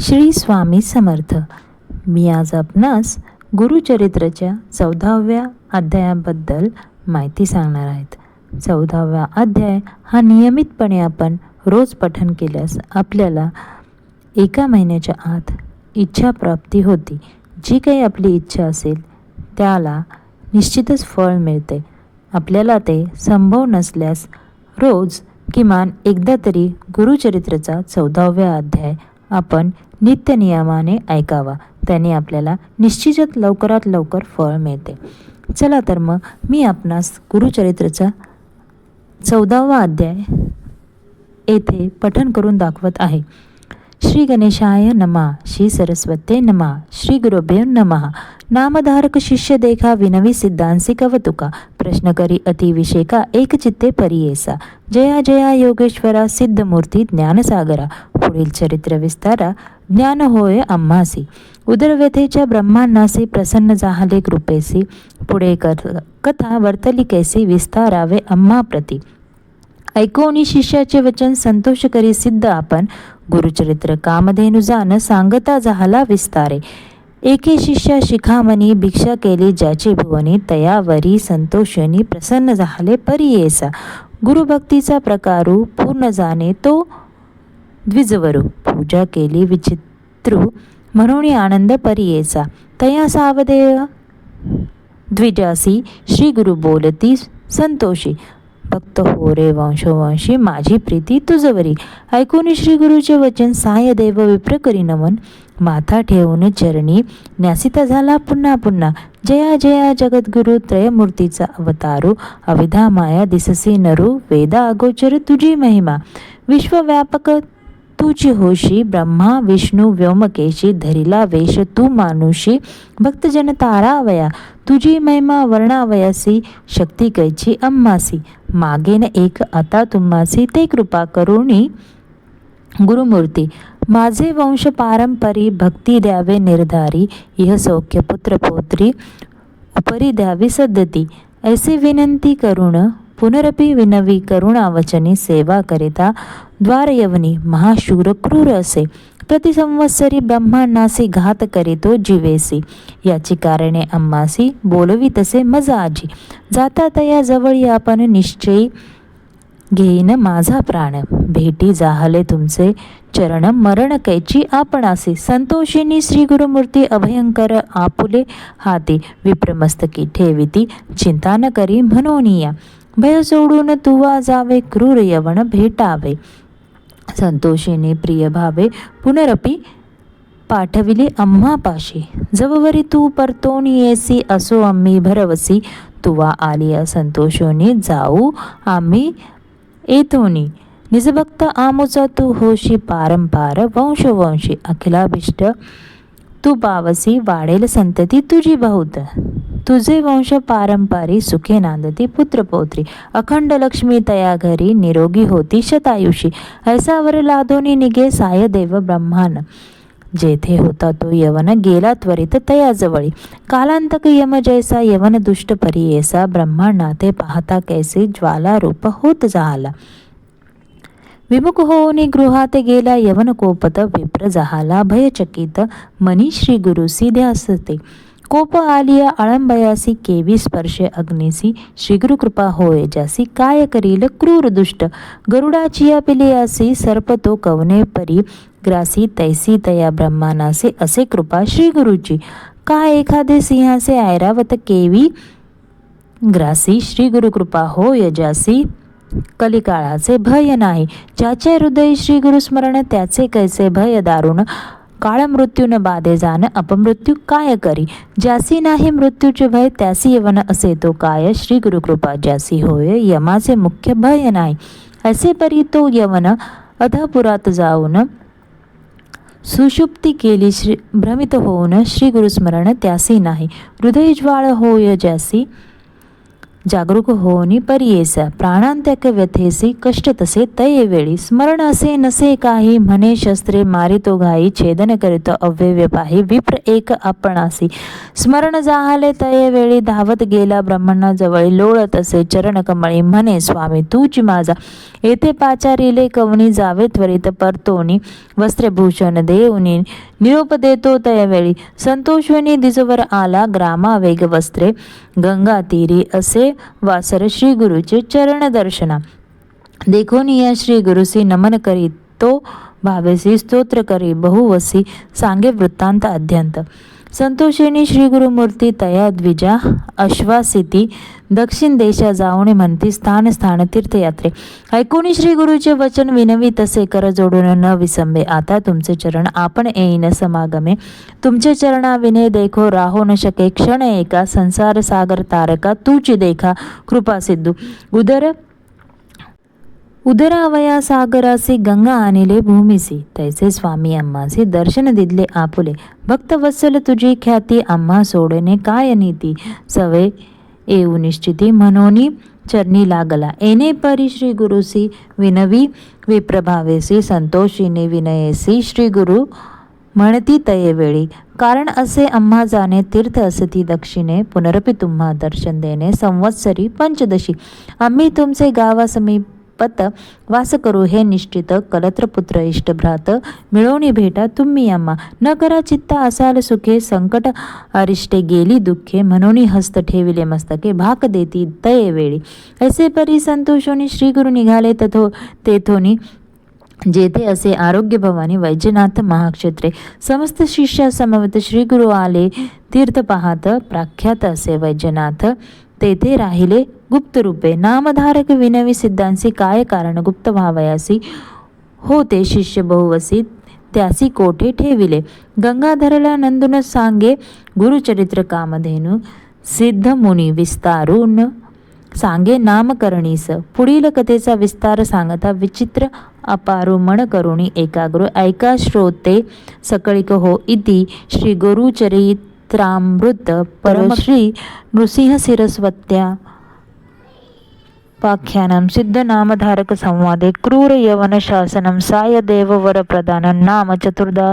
श्री स्वामी समर्थ. मी आज आपणास गुरुचरित्राच्या चौदाव्या अध्यायाबद्दल माहिती सांगणार आहेत. चौदाव्या अध्याय हा नियमितपणे आपण रोज पठन केल्यास आपल्याला एका महिन्याच्या आत इच्छा प्राप्ती होती. जी काही आपली इच्छा असेल त्याला निश्चितच फळ मिळते. आपल्याला ते संभव नसल्यास रोज किमान एकदा तरी गुरुचरित्राचा चौदाव्या अध्याय आपण नित्यनियमाने ऐकावा. त्याने आपल्याला निश्चितच लवकरात लवकर फळ मिळते. चला तर मग मी आपणास गुरुचरित्राचा चौदावा अध्याय येथे पठन करून दाखवत आहे. श्री गणेशाय नमा श्री सरस्वते नमा श्री गुरुभ्यो नमः। नामधारक शिष्य देखा विनवी सिद्धांसी कवतुका प्रश्न करी अतिविषेका एक चित्ते परियेसा। जया जया योगेश्वरा सिद्धमूर्ती ज्ञानसागरा। पुढील चरित्र विस्तारा ज्ञान होय आम्हासी उदरव्यथेच्या ब्रह्मांनासी प्रसन्न जाहले कृपेसी। पुढे कथा वर्तली कैसी विस्तारावे आम्हा प्रती। ऐकवणी शिष्याचे वचन संतोष करी सिद्ध आपण. गुरुचरित्र कामधेनु जाण सांगता झाला विस्तारे. एके शिष्या शिखामणी भिक्षा केली ज्याचे भुवनी तयावरी संतोषणी प्रसन्न झाले परियेसा. गुरुभक्तीचा प्रकारू पूर्ण जाणे तो द्विजवरू. पूजा केली विचित्रू म्हणून आनंद परियेचा तया सावदेय द्विजासी. श्री गुरु बोलती संतोषी. भक्त हो रे वंशोवंशी माझी प्रीती तुझवरी. ऐकून श्री गुरुचे वचन साय देव विप्र करी नमन. माथा ठेवून चरणी न्यासिता झाला पुन्हा पुन्हा. जया जया जगद्गुरु त्रयमूर्तीचा अवतारू. अविधा माया दिससी नरू वेदा अगोचर तुझी महिमा. विश्वव्यापक तुची होशी ब्रह्मा विष्णू व्योमकेशी धरिला वेश तू मानुषी भक्तजन तारावया तुझी महिमा वर्णावयासी शक्ती कैची अम्मासी. मागेन एक आता तुम्हासी ते कृपा करुणी गुरुमूर्ती. माझे वंश पारंपरी भक्ती द्यावे निर्धारी इह सौख्य पुत्र पोत्री उपरी द्यावी सद्धती ऐसे विनंती करुण पुनरपी विनवी करुणावचनी सेवा करिता द्वारयवनी महाशूर क्रूर असे प्रतिसंवत्सरी ब्रह्मांनासी घात करीतो जीवेसी याची कारणे अम्मासी बोलवी तसे मजा आजी जाता तया जवळ आपण निश्चयी घेईन माझा प्राण भेटी जाहले तुमचे चरण मरण कैची आपणासी संतोषिनी श्री गुरुमूर्ती अभयंकर आपुले हाती विप्रमस्तकी ठेविती चिंता न करी म्हणोनिया भय सोडून तुवा जावे क्रूर यवण भेटावे संतोषीने प्रिय भावे पुनरपी पाठविले अम्मापाशी. जववरी तू परतोनी येसी असो आम्ही भरवसी. तुवा आलिया संतोषोनी जाऊ आम्ही येतोनी निजभक्त आमोचा तू होशी पारंपार वंशवंशी अखिलाभिष्ट. तू पावसी वाढेल संतती तुझी बहुत. तुझे वंश पारंपारी सुखे नांदती पुत्रपौत्री अखंड लक्ष्मी तया घरी निरोगी होती शतायुषी. ऐसावर लादोनी निघे साय देव ब्रह्मान जेथे होता तो यवन गेला त्वरित तयाजवळी. कालांतक यम जैसा यवन दुष्ट परियेसा ब्रह्मांनाथे पाहता कैसे ज्वाला रूप होत झाला विमुख होऊनी गृहात गेला यवन कोपत विप्र जहाला भयचकित मनी श्री गुरुसी ध्यासते कोप आलिया आळंबयासी केवी स्पर्शे अग्निसी श्रीगुरु कृपा होय जासी काय करील क्रूर दुष्ट गरुडाचिया पिलियासी सर्प तो कवने परी ग्रासी तैसी तया ब्रह्मानासे असे कृपा श्री गुरुची का एखादे सिंहासे ऐरावत केवी ग्रासी श्री गुरुकृपा हो यजासी कलिकाळाचे भय नाही ज्याचे हृदय श्री गुरुस्मरण त्याचे कैसे भय दारुण काळ मृत्यून बाधे जाण अपमृत्यू काय करी? ज्यासी नाही मृत्यूचे भय त्यासी यवन असे तो काय? श्री गुरुकृपा ज्यासी होय यमाचे मुख्य भय नाही. असे परी तो यवन अधपुरात जाऊन सुषुप्ती केली श्री भ्रमित होऊन श्री गुरुस्मरण त्यासी नाही. हृदय ज्वाळ होय ज्यासी जागरूक होनी पर्येसा प्राणांत्यक व्यथेसी कष्ट तसे तये वेळी स्मरण असे नसे काही म्हणे शस्त्रे मारितो घाई छेदन करीतो अव्यव्य पाही विप्र एक आपणासी. स्मरण जाहले तये वेळी धावत गेला ब्रह्मणाजवळ लोळत असे चरण कमळी म्हणे स्वामी तूच माझा. येथे पाचारिले कवनी जावे त्वरित परतोनी. वस्त्रभूषण देऊनी निरोप देतो त्यावेळी संतोषवनी दिजवर आला ग्रामा वेग वस्त्रे गंगा तीरी असे वासर श्री गुरुचे चरण दर्शना देखून या श्री गुरुसी नमन करी तो भावेसी स्तोत्र करी बहुवसी सांगे वृत्तांत अध्यंत संतोषिणी श्री गुरुमूर्ती तया द्विजा अश्वासिती दक्षिण देशा जाऊने म्हणती स्थान स्थान तीर्थयात्रे ऐकून श्री गुरुचे वचन विनवी तसे कर जोडून न विसंबे आता तुमचे चरण आपण येईन समागमे तुमचे चरणा विनय देखो राहो न शके क्षण एका संसार सागर तारका तूची देखा कृपा सिद्धू उदर उदरावया सागरासी गंगा आणिले भूमिसी. तैसे स्वामी अम्मासी दर्शन दिदले आपुले. भक्तवत्सल तुझी ख्याती आम्हा सोडणे काय नीती? सवे येऊ निश्चिती म्हणोनी चरणी लागला. एने परी श्री गुरुसी विनवी विप्रभावेसी संतोषीने विनयेसी श्री गुरु म्हणती तये वेळी. कारण असे आम्हा जाणे तीर्थ असती दक्षिणे पुनरपी तुम्हा दर्शन देणे संवत्सरी पंचदशी. आम्ही तुमचे गावासमीप पत वास करू हे निश्चित कलत्रपुत्र इष्टभ्रात मिळवणी भेटा तुम्ही आम्हा. न करा चित्त असाल सुखे संकट अरिष्टे गेली दुःखे. म्हणून हस्त ठेविले मस्तके भाक देती तये वेळी. ऐसे परी संतोषोनी श्री गुरु निघाले तथो तेथोनी जेथे असे आरोग्य भवानी वैजनाथ महाक्षेत्रे. समस्त शिष्या समवेत श्री गुरु आले तीर्थ पाहत प्राख्यात असे वैजनाथ तेथे राहिले. गुप्त रूपे नामधारक विनवी सिद्धांसी काय कारण गुप्त व्हावयासी होते शिष्य बहुवसी त्यासी कोठे ठेविले गंगाधरला नंदुन सांगे गुरुचरित्र कामधेनु सिद्ध मुनी विस्तारून सांगे नामकरणीस पुढील कथेचा विस्तार सांगता विचित्र अपारू मन करुणी एकाग्र ऐका श्रोते सकळिक हो इति श्री गुरुचरित्रामृत परमश्री नृसिंह शिरस्वत्या पाख्यानं सिद्धनामधारक संवादे क्रूर यवन शासनं साय देव वरप्रदानं नाम चतुर्दा